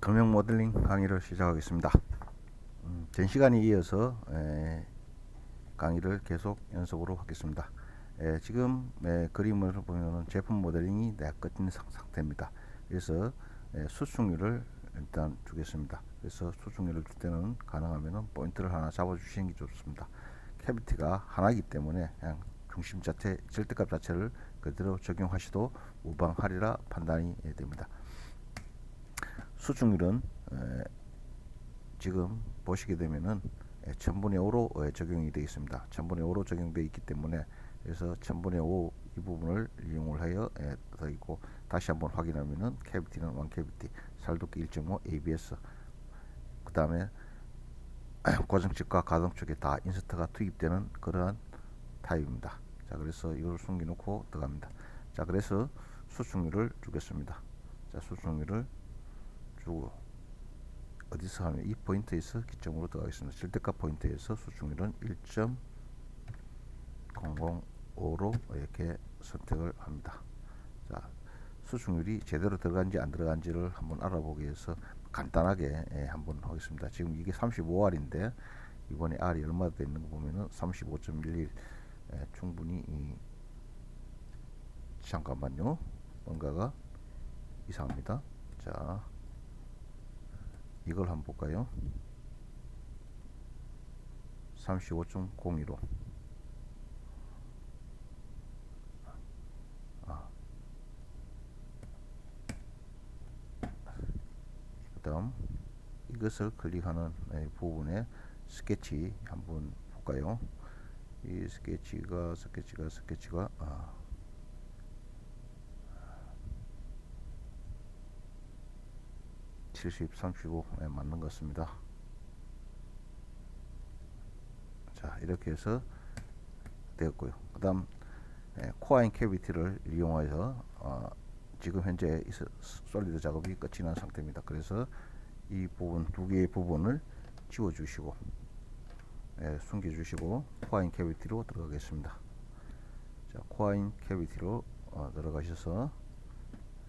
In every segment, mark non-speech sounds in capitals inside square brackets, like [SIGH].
금형 모델링 강의를 시작하겠습니다. 음, 전 시간에 이어서 에, 강의를 계속 연속으로 하겠습니다. 에, 지금 에, 그림을 보면 제품 모델링이 상- 상태입니다. 그래서 에, 수축률을 일단 주겠습니다. 그래서 수축률을 줄 때는 가능하면 포인트를 하나 잡아주시는 게 좋습니다. 캐비티가 하나이기 때문에 그냥 중심 자체 절대값 자체를 그대로 적용하셔도 무방하리라 판단이 예, 됩니다. 수축률은 에, 지금 보시게 되면은 에, 1000분의 5로 에, 적용이 되어 있습니다. 1000분의 5로 적용되어 있기 때문에 그래서 1000분의 5 이 부분을 이용을 하여 에, 더 있고 다시 한번 확인하면은 캐비티는 완 캐비티 살도끼 1.5 ABS 그 다음에 [CLEARS THROAT] 고정축과 가동축에 다 인서트가 투입되는 그러한 타입입니다. 자 그래서 이걸 숨겨놓고 들어갑니다. 자 그래서 수축률을 주겠습니다. 자 수축률을 주고 어디서 하면 이 포인트에서 기점으로 들어가겠습니다. 절대값 포인트에서 수축률은 1.005로 이렇게 선택을 합니다. 자 수축률이 제대로 들어간지 안 들어간지를 한번 알아보기 위해서 간단하게 예, 한번 하겠습니다. 지금 이게 35R인데 이번에 R이 얼마 돼 있는 거 보면은 35.11 예, 충분히 이, 잠깐만요. 뭔가가 이상합니다. 자 이걸 한번 볼까요? 35.02로 아. 그 다음 이것을 클릭하는 에, 부분에 스케치 한번 볼까요? 이 스케치가 스케치가 스케치가 아. 칠십, 삼십오 에 맞는 것 같습니다. 자 이렇게 해서 되었고요. 그 다음 에, 코아인 캐비티를 이용하여서 어, 지금 현재 솔리드 작업이 끝이 난 상태입니다. 그래서 이 부분 두 개의 부분을 지워 주시고 예, 숨겨 주시고 코아인 캐비티로 들어가겠습니다. 자, 코아인 캐비티로 어, 들어가셔서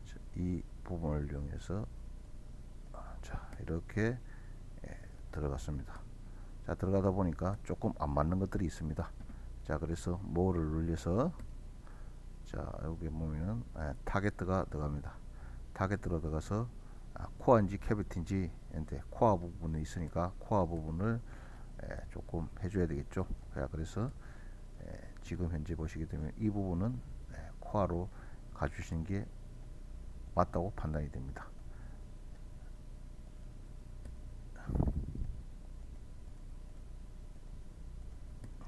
자, 이 부분을 이용해서 아, 자, 이렇게 예, 들어갔습니다. 자, 들어가다 보니까 조금 안 맞는 것들이 있습니다. 자, 그래서 뭐를 눌려서 자 여기 보면은 예, 타겟가 들어갑니다. 타겟으로 들어가서 아, 코어인지 캐비티인지 인데 코어 부분에 있으니까 코어 부분을 예, 조금 해줘야 되겠죠. 자, 그래서 예, 지금 현재 보시게 되면 이 부분은 예, 코어로 가주시는 게 맞다고 판단이 됩니다.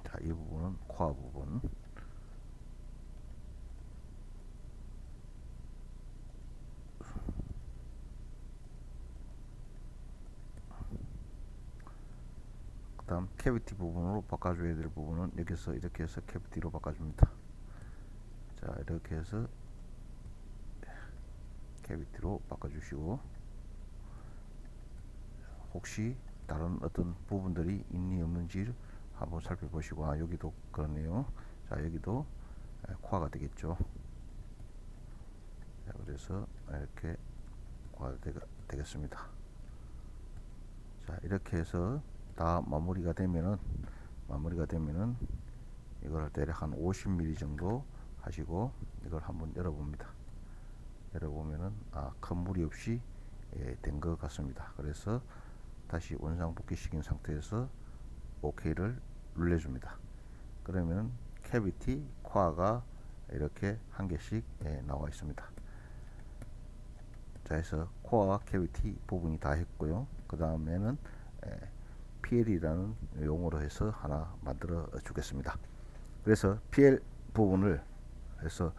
자, 이 부분은 코어 부분. 그 다음 캐비티 부분으로 바꿔줘야 될 부분은 여기서 이렇게 해서 캐비티로 바꿔줍니다. 자 이렇게 해서 캐비티로 바꿔주시고 혹시 다른 어떤 부분들이 있니 없는지 한번 살펴보시고 아 여기도 그렇네요. 자 여기도 에, 코아가 되겠죠. 자 그래서 이렇게 코아가 되, 되겠습니다. 자 이렇게 해서 다 마무리가 되면은 마무리가 되면은 이걸 대략 한 50mm 정도 하시고 이걸 한번 열어봅니다. 열어보면은 아큰 무리 없이 예, 된 것 같습니다. 그래서 다시 원상 복귀시킨 상태에서 OK를 눌러줍니다. 그러면 캐비티 코아가 이렇게 한 개씩 예, 나와 있습니다. 자 해서 코어와 캐비티 부분이 다 했고요. 그 다음에는 PL이라는 용어로 해서 하나 만들어 주겠습니다. 그래서 PL 부분을 해서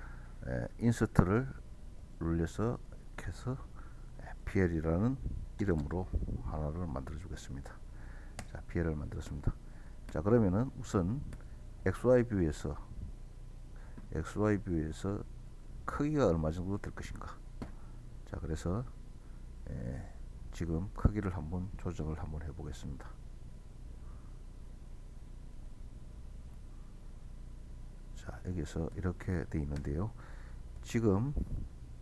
에, 인서트를 눌려서 해서 에, PL이라는 이름으로 하나를 만들어 주겠습니다. 자, PL을 만들었습니다. 자, 그러면은 우선 XY 뷰에서 XY 뷰에서 크기가 얼마 정도 될 것인가? 자, 그래서 에, 지금 크기를 한번 조정을 한번 해 보겠습니다. 자 여기서 이렇게 돼 있는데요. 지금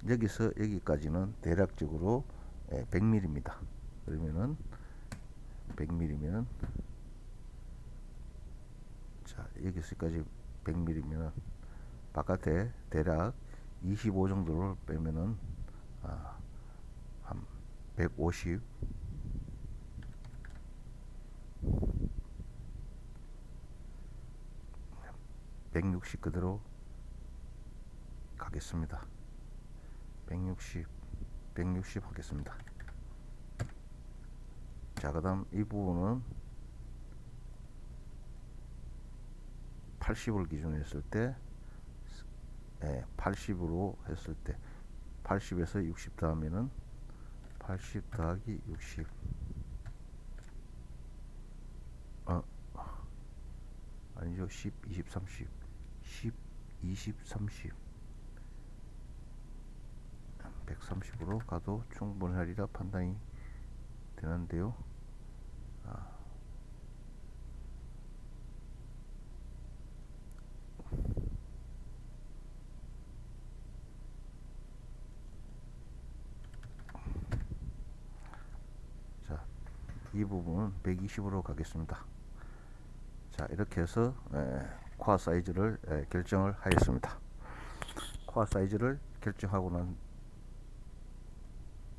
여기서 여기까지는 대략적으로 예, 100mm입니다. 그러면은 100mm면 자 여기서까지 100mm면 바깥에 대략 25 정도를 빼면은 아, 한 150, 160 그대로 가겠습니다. 160, 160 하겠습니다. 자, 그 다음 이 부분은 80을 기준으로 했을 때, 예, 80으로 했을 때, 80에서 60 더하면은 80 더하기 60. 어, 아니죠. 10, 20, 30. 10, 20, 30. 130으로 가도 충분하리라 판단이 되는데요. 아. 자, 이 부분은 120으로 가겠습니다. 자, 이렇게 해서 에, 코어 사이즈를 에, 결정을 하였습니다. 코어 사이즈를 결정하고 난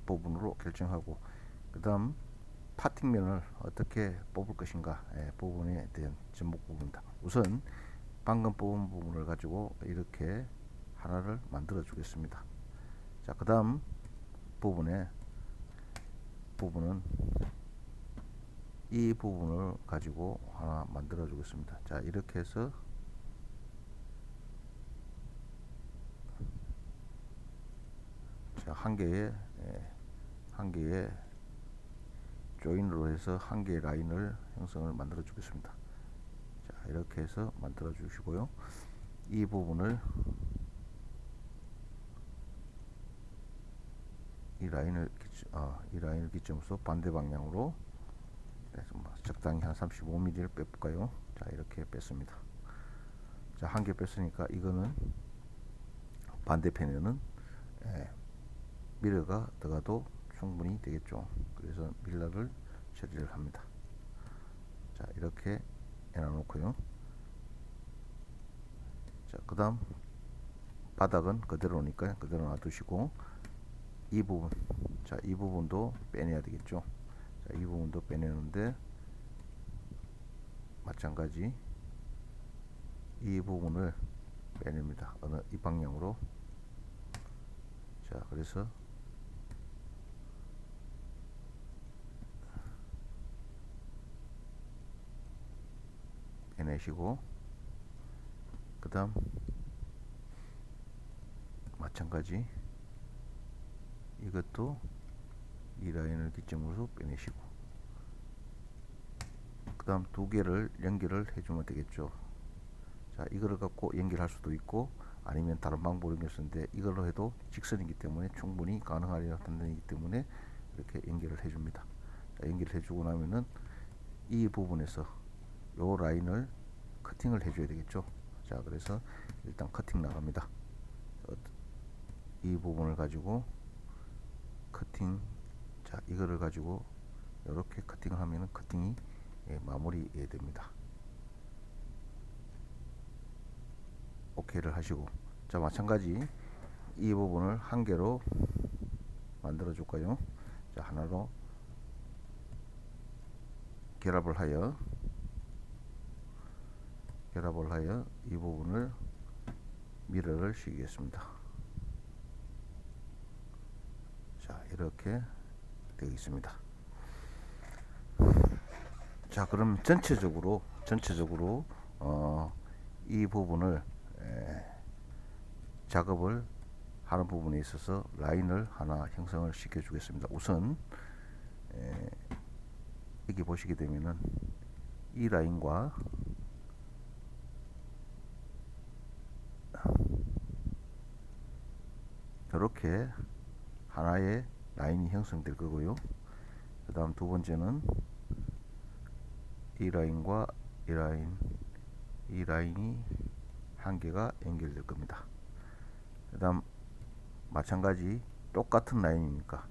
부분으로 결정하고 그 다음 파팅면을 어떻게 뽑을 것인가 예, 부분에 대한 전목 부분입니다. 우선 방금 뽑은 부분을 가지고 이렇게 하나를 만들어 주겠습니다. 자, 그 다음 부분에 부분은 이 부분을 가지고 하나 만들어 주겠습니다. 자, 이렇게 해서 자, 한 개의 예, 한 개의 조인으로 해서 한 개의 라인을 형성을 만들어 주겠습니다. 자, 이렇게 해서 만들어 주시고요. 이 부분을 이 라인을 아, 이 라인을 기점으로 반대 방향으로 뭐 적당히 한 35mm를 빼볼까요? 자, 이렇게 뺐습니다. 자, 한 개 뺐으니까 이거는 반대편에는 예, 미러가 들어가도 충분히 되겠죠. 그래서 밀러를 처리를 합니다. 자, 이렇게 해놔놓고요. 자, 그 다음 바닥은 그대로니까 그대로 놔두시고 이 부분, 자, 이 부분도 빼내야 되겠죠. 자, 이 부분도 빼내는데 마찬가지 이 부분을 빼냅니다. 어느 이 방향으로 자, 그래서 빼내시고 그 다음 마찬가지 이것도 이 라인을 기점으로 빼내시고 그 다음 두 개를 연결을 해주면 되겠죠 자 이거를 갖고 연결할 수도 있고 아니면 다른 방법을 연결쓰는데 이걸로 해도 직선이기 때문에 충분히 가능하리라 판단이기 때문에 이렇게 연결을 해줍니다 자, 연결을 해주고 나면은 이 부분에서 요 라인을 커팅을 해줘야 되겠죠. 자, 그래서 일단 커팅 나갑니다. 이 부분을 가지고 커팅, 자, 이거를 가지고 이렇게 커팅을 하면은 커팅이 예, 마무리 예, 됩니다. 오케이를 하시고, 자, 마찬가지 이 부분을 한 개로 만들어 줄까요? 자, 하나로 결합을 하여 결합을 하여 이 부분을 미러를 씌우겠습니다. 자 이렇게 되어 있습니다. 자 그럼 전체적으로 전체적으로 어, 이 부분을 에, 작업을 하는 부분에 있어서 라인을 하나 형성을 시켜 주겠습니다. 우선 에, 여기 보시게 되면은 이 라인과 이렇게 하나의 라인이 형성될 거고요. 그 다음 두 번째는 이 라인과 이 라인, 이 라인이 한 개가 연결될 겁니다. 그 다음 마찬가지 똑같은 라인이니까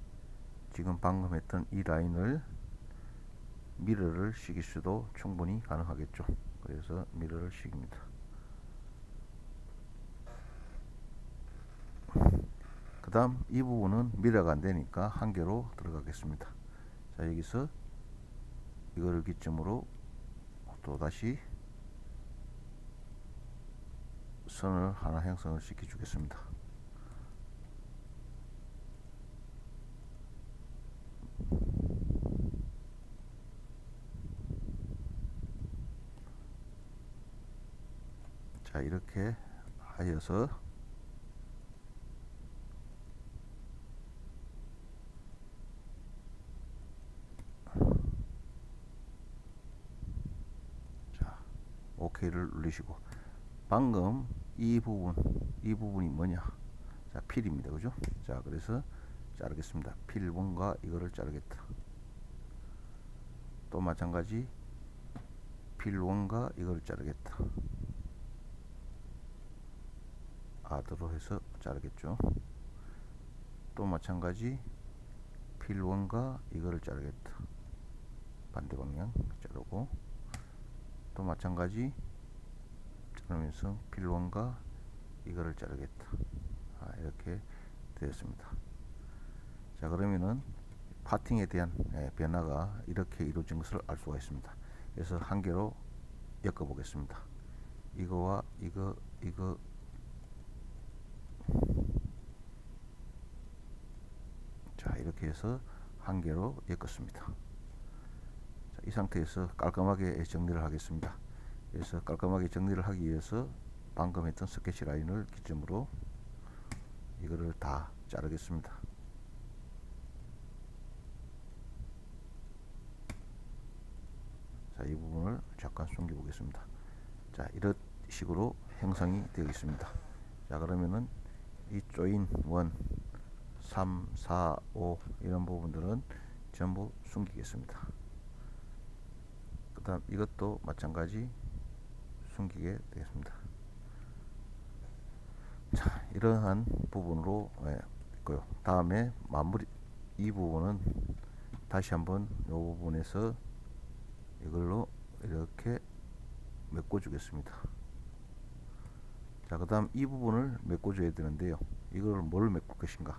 지금 방금 했던 이 라인을 미러를 시킬 수도 충분히 가능하겠죠. 그래서 미러를 시킵니다. 그 다음 이 부분은 미러가 안 되니까 한 개로 들어가겠습니다. 자 여기서 이거를 기점으로 또 다시 선을 하나 형성을 시켜 주겠습니다. 자 이렇게 하여서 자 누르시고. 방금 이 부분 이 부분이 뭐냐? 자 필입니다. 그죠? 자 그래서 자르겠습니다. 필 원과 이거를 자르겠다. 또 마찬가지 필 원과 이거를 자르겠다. 아드로 해서 자르겠죠? 또 마찬가지 필 원과 이거를 자르겠다. 반대 방향 자르고. 또 마찬가지 그러면서 필원과 이거를 자르겠다. 아, 이렇게 되었습니다. 자 그러면은 파팅에 대한 예, 변화가 이렇게 이루어진 것을 알 수가 있습니다. 그래서 한 개로 엮어 보겠습니다. 이거와 이거 이거 자 이렇게 해서 한 개로 엮었습니다. 자, 이 상태에서 깔끔하게 정리를 하겠습니다. 그래서 깔끔하게 정리를 하기 위해서 방금 했던 스케치 라인을 기점으로 이거를 다 자르겠습니다. 자, 이 부분을 잠깐 숨겨 보겠습니다. 자, 이런 식으로 형성이 되어 있습니다. 자, 그러면은 이 조인 1, 3, 4, 5 이런 부분들은 전부 숨기겠습니다. 그 다음 이것도 마찬가지 숨기게 되겠습니다. 자, 이러한 부분으로 예, 있고요. 다음에 마무리 이 부분은 다시 한번 이 부분에서 이걸로 이렇게 메꿔 주겠습니다. 자, 그 다음 이 부분을 메꿔 줘야 되는데요. 이걸 뭘 메꿀 것인가?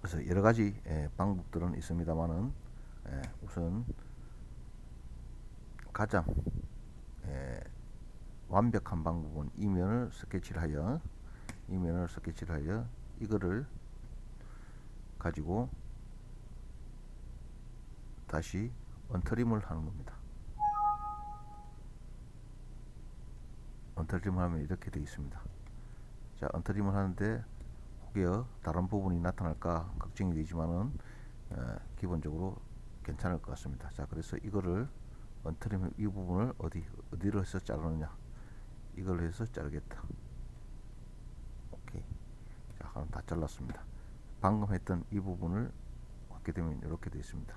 그래서 여러 가지 예, 방법들은 있습니다만은 예, 우선 가장 예, 완벽한 방법은 이면을 스케치를 하여 이면을 스케치를 하여 이거를 가지고 다시 언터림을 하는 겁니다. 언터림을 하면 이렇게 되어 있습니다. 자, 언터림을 하는데 혹여 다른 부분이 나타날까 걱정이 되지만은 어, 기본적으로 괜찮을 것 같습니다. 자, 그래서 이거를 언트림 이 부분을 어디 어디로 해서 자르느냐 이걸 해서 자르겠다. 오케이. 자, 그럼 다 잘랐습니다. 방금 했던 이 부분을 갖게 되면 이렇게 되어 있습니다.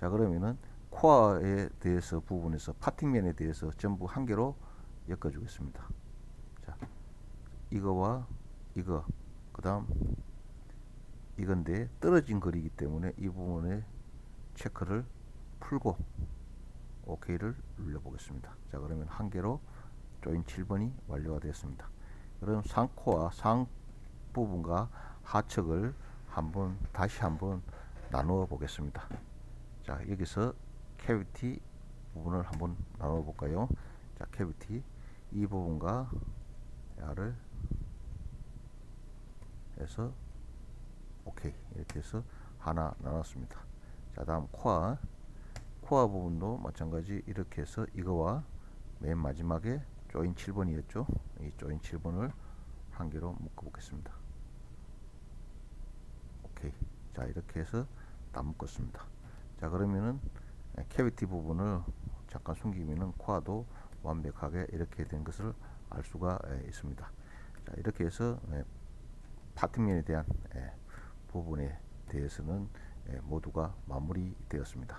자, 그러면은 코어에 대해서 부분에서 파팅면에 대해서 전부 한 개로 엮어 주겠습니다. 자, 이거와 이거 그 다음 이건데 떨어진 거리이기 때문에 이 부분에 체크를 풀고 OK를 눌러 보겠습니다. 자 그러면 한 개로 조인 7번이 완료가 되었습니다. 그럼 상코와 상 부분과 하측을 한번 다시 한번 나누어 보겠습니다. 자 여기서 캐비티 부분을 한번 나누어 볼까요? 자 캐비티 이 부분과 야를 해서 오케이 이렇게 해서 하나 나눴습니다. 자 다음 코어 코어 부분도 마찬가지 이렇게 해서 이거와 맨 마지막에 조인 7번이었죠. 이 조인 7번을 한 개로 묶어 보겠습니다. 오케이. 자, 이렇게 해서 다 묶었습니다. 자, 그러면은 캐비티 부분을 잠깐 숨기면은 코어도 완벽하게 이렇게 된 것을 알 수가 있습니다. 자, 이렇게 해서 파팅면에 대한 부분에 대해서는 모두가 마무리되었습니다.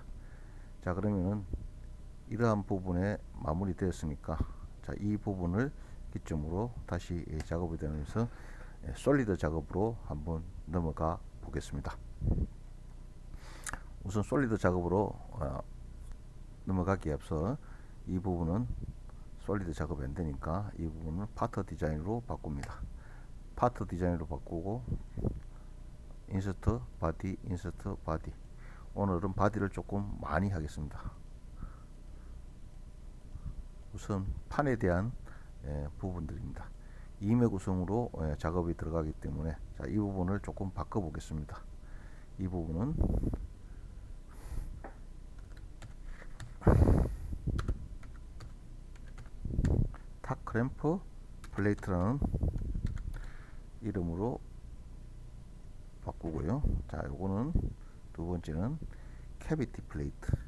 자 그러면은 이러한 부분에 마무리되었으니까 자 이 부분을 기점으로 다시 작업이 되면서 솔리드 작업으로 한번 넘어가 보겠습니다. 우선 솔리드 작업으로 어, 넘어가기에 앞서 이 부분은 솔리드 작업이 안 되니까 이 부분을 파트 디자인으로 바꿉니다. 파트 디자인으로 바꾸고 인서트 바디 인서트 바디 오늘은 바디를 조금 많이 하겠습니다. 우선 판에 대한 예, 부분들입니다. 이맥 구성으로 예, 작업이 들어가기 때문에 자, 이 부분을 조금 바꿔 보겠습니다. 이 부분은 탁 크램프 플레이트라는 이름으로 바꾸고요. 자, 요거는 두 번째는 캐비티 플레이트.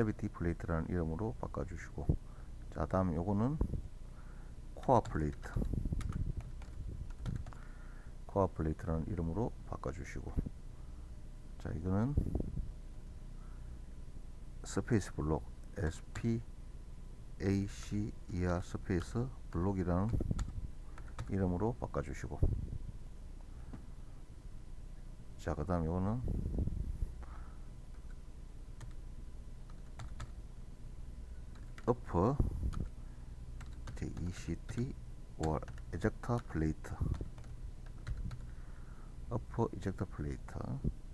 캐비티 플레이트라는 이름으로 바꿔주시고, 자, 다음 요거는 코어 플레이트. 코어 플레이트라는 이름으로 바꿔주시고, 자, 이거는 스페이스 블록 SP ACER 스페이스 블록이라는 이름으로 바꿔주시고 자 그 다음 이거는 어퍼 ECT or 에젝터 플레이트 어퍼 이젝터 플레이트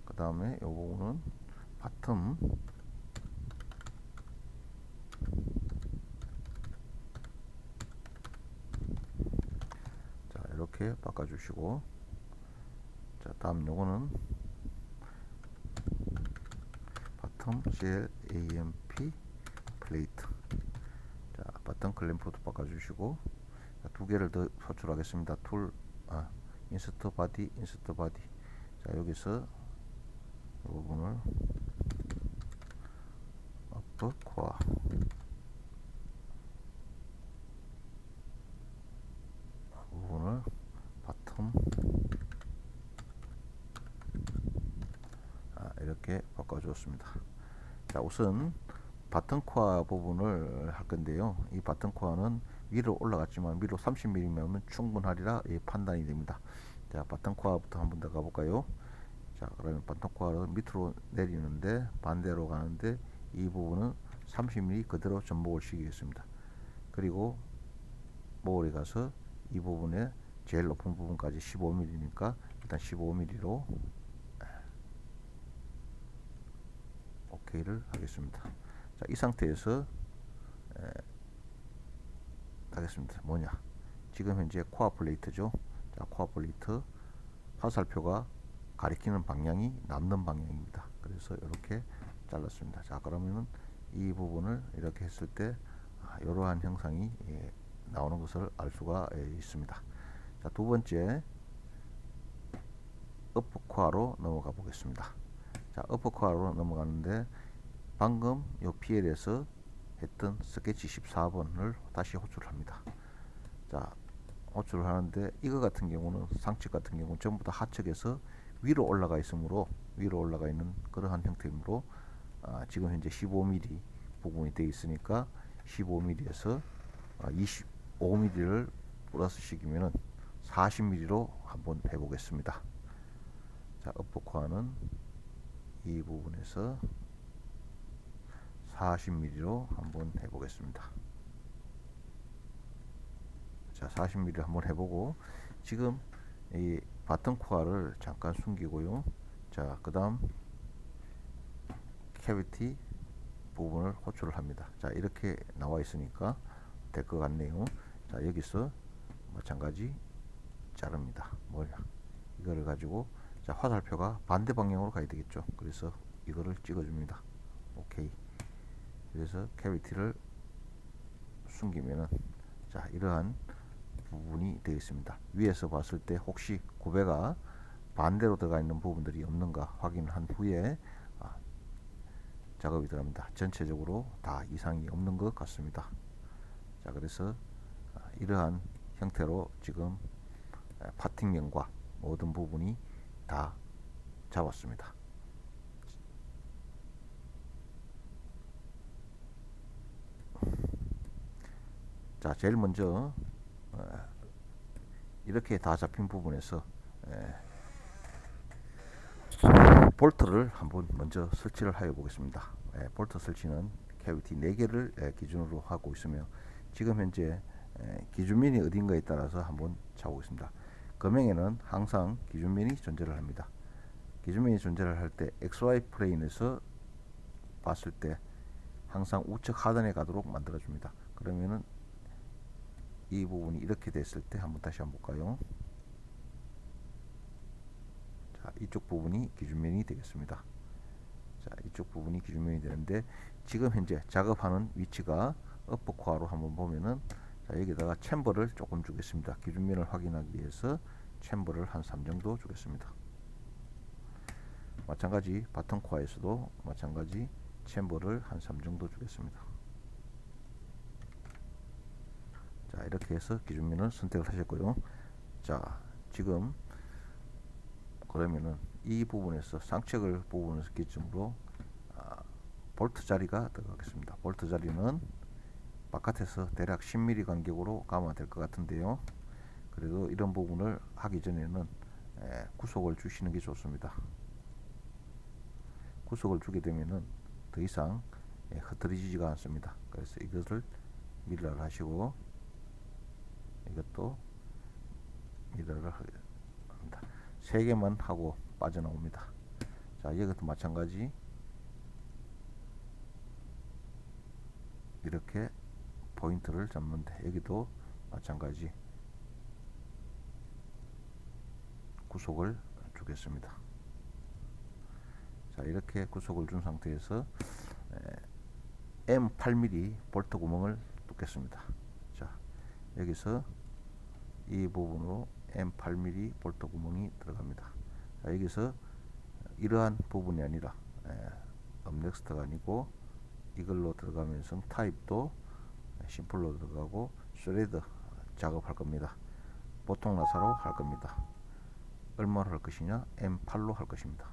그 다음에 요 부분은 바텀 자 이렇게 바꿔주시고. 자 다음 요거는 바텀 CL AMP 플레이트 자 바텀 클램프도 바꿔주시고 자, 두 개를 더 소출하겠습니다. 툴 아, 인스트 바디 인스트 바디. 자 여기서 이 부분을 업브 코어. 부분을 바텀. 아, 이렇게 바꿔주었습니다. 자 우선 바텀 코어 부분을 할 건데요. 이 바텀 코어는 위로 올라갔지만 위로 30mm면 충분하리라 예, 판단이 됩니다. 자 바텀 코어부터 한번 더 가볼까요? 자 그러면 바텀 코어를 밑으로 내리는데 반대로 가는데 이 부분은 30mm 그대로 전복을 시키겠습니다. 그리고 모을에 가서 이 부분에 제일 높은 부분까지 15mm니까 일단 15mm로 오케이를 하겠습니다. 자, 이 상태에서 에, 하겠습니다. 뭐냐? 지금 현재 코어 플레이트죠. 자, 코어 플레이트 화살표가 가리키는 방향이 남는 방향입니다. 그래서 이렇게 잘랐습니다. 자, 그러면은 이 부분을 이렇게 했을 때 아, 이러한 형상이 예, 나오는 것을 알 수가 예, 있습니다. 자, 두 번째 어퍼코어로 넘어가 보겠습니다. 자, 어퍼코어로 넘어가는데 방금 요 PL에서 했던 스케치 14번을 다시 호출합니다. 자, 호출을 하는데 이거 같은 경우는 상측 같은 경우는 전부 다 하측에서 위로 올라가 있으므로 위로 올라가 있는 그러한 형태이므로 아, 지금 현재 15mm 부분이 되어 있으니까 15mm에서 아, 25mm를 플러스 시키면은 40mm로 한번 해보겠습니다. 자, 업버코어는 이 부분에서 40mm로 한번 해보겠습니다. 자, 40mm 한번 해보고 지금 이 바텀 코어를 잠깐 숨기고요. 자, 그 다음 캐비티 부분을 호출을 합니다. 자, 이렇게 나와 있으니까 될 것 같네요. 자, 여기서 마찬가지 자릅니다. 뭐냐? 이거를 가지고 자, 화살표가 반대 방향으로 가야 되겠죠. 그래서 이거를 찍어줍니다. 오케이. 그래서 캐비티를 숨기면은 자, 이러한 부분이 되어 있습니다. 위에서 봤을 때 혹시 구배가 반대로 들어가 있는 부분들이 없는가 확인한 후에 아, 작업이 들어갑니다. 전체적으로 다 이상이 없는 것 같습니다. 자, 그래서 아, 이러한 형태로 지금 파팅면과 모든 부분이 다 잡았습니다. 자, 제일 먼저 어, 이렇게 다 잡힌 부분에서 예, 볼트를 한번 먼저 설치를 하여 보겠습니다. 예, 볼트 설치는 캐비티 4개를 예, 기준으로 하고 있으며 지금 현재 예, 기준면이 어딘가에 따라서 한번 잡보겠습니다 금형에는 항상 기준면이 존재를 합니다. 기준면이 존재를 할 때 XY 플레인에서 봤을 때 항상 우측 하단에 가도록 만들어 줍니다. 그러면은 이 부분이 이렇게 됐을 때 한번 다시 한번 볼까요? 자, 이쪽 부분이 기준면이 되겠습니다. 자, 이쪽 부분이 기준면이 되는데 지금 현재 작업하는 위치가 어퍼코어로 한번 보면은 자, 여기다가 챔버를 조금 주겠습니다. 기준면을 확인하기 위해서 챔버를 한 3 정도 주겠습니다. 마찬가지 바텀 코어에서도 마찬가지 챔버를 한 3 정도 주겠습니다. 자 이렇게 해서 기준면을 선택을 하셨고요. 자 지금 그러면은 이 부분에서 쌍책을 부분에서 기점으로 아, 볼트 자리가 들어가겠습니다. 볼트 자리는 바깥에서 대략 10mm 간격으로 가면 될것 같은데요. 그래도 이런 부분을 하기 전에는 에, 구속을 주시는 게 좋습니다. 구속을 주게 되면은 더 이상 예, 흐트러지지가 않습니다. 그래서 이것을 밀러를 하시고 이것도 밀러를 합니다. 세 개만 하고 빠져나옵니다. 자, 이것도 마찬가지 이렇게 포인트를 잡는데 여기도 마찬가지 구속을 주겠습니다. 자 이렇게 구속을 준 상태에서 M 8mm 볼트 구멍을 뚫겠습니다. 자 여기서 이 부분으로 M 8mm 볼트 구멍이 들어갑니다. 자 여기서 이러한 부분이 아니라 업넥스트가 아니고 이걸로 들어가면서 타입도 심플로 들어가고 슈레드 작업할 겁니다. 보통 나사로 할 겁니다. 얼마로 할 것이냐? M8로 할 것입니다.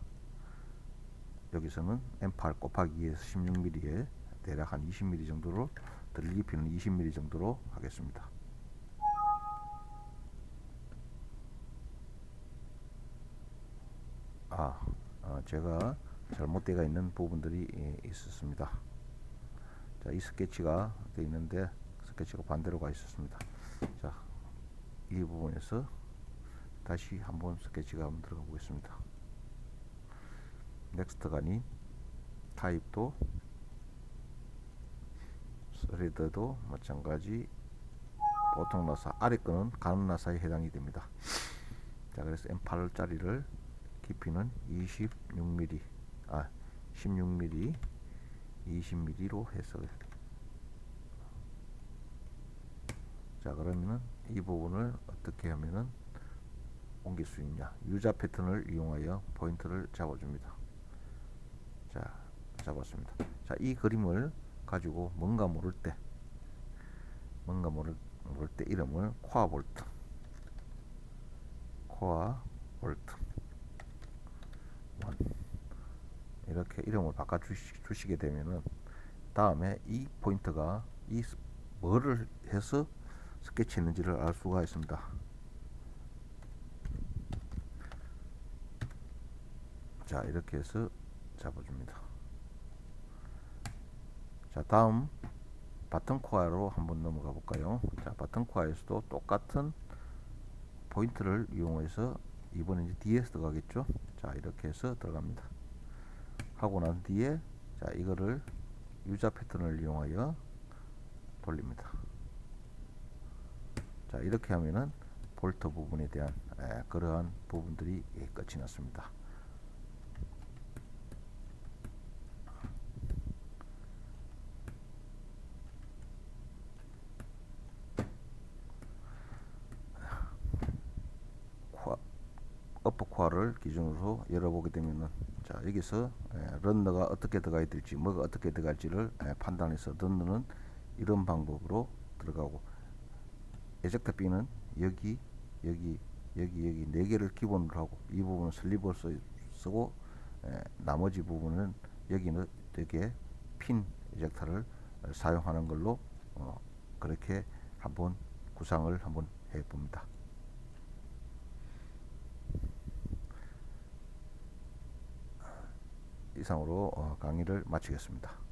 여기서는 M8 곱하기 2에서 16mm에 대략 한 20mm 정도로 들 깊이는 20mm 정도로 하겠습니다. 아, 어, 제가 잘못되어 있는 부분들이 예, 있었습니다. 자, 이 스케치가 되어 있는데 스케치가 반대로 가 있었습니다. 자, 이 부분에서 다시 한번 스케치가 한번 들어가 보겠습니다. 넥스트가 아닌 타입도 스레드도 마찬가지 보통 나사 아래 거는 가는 나사에 해당이 됩니다. 자 그래서 M8짜리를 깊이는 26mm 아 16mm 20mm로 해서 자 그러면은 이 부분을 어떻게 하면은 옮길 수 있냐? 유자 패턴을 이용하여 포인트를 잡아줍니다. 자 잡았습니다. 자 이 그림을 가지고 뭔가 모를 때 뭔가 모를, 모를 때 이름을 코아 볼트. 코아 볼트 이렇게 이름을 바꿔 주시, 주시 게 되면은 다음에 이 포인트가 이 뭐를 해서 스케치했는지를 알 수가 있습니다. 자 이렇게 해서 잡아줍니다. 자 다음 바텀 코어로 한번 넘어가 볼까요? 자 바텀 코어에서도 똑같은 포인트를 이용해서 이번에 이제 뒤에서 들어가겠죠? 자 이렇게 해서 들어갑니다. 하고 난 뒤에 자 이거를 유자 패턴을 이용하여 돌립니다. 자 이렇게 하면은 볼트 부분에 대한 에, 그러한 부분들이 예, 끝이 났습니다. 어퍼코어를 기준으로 열어보게 되면은 자 여기서 에, 런너가 어떻게 들어가야 될지 뭐가 어떻게 들어갈지를 에, 판단해서 런너는 이런 방법으로 들어가고 에젝터 B는 여기 여기 여기 여기 네 개를 기본으로 하고 이 부분은 슬리버 쓰고 에, 나머지 부분은 여기는 되게 핀 에젝터를 사용하는 걸로 어, 그렇게 한번 구상을 한번 해봅니다. 이상으로 어, 강의를 마치겠습니다.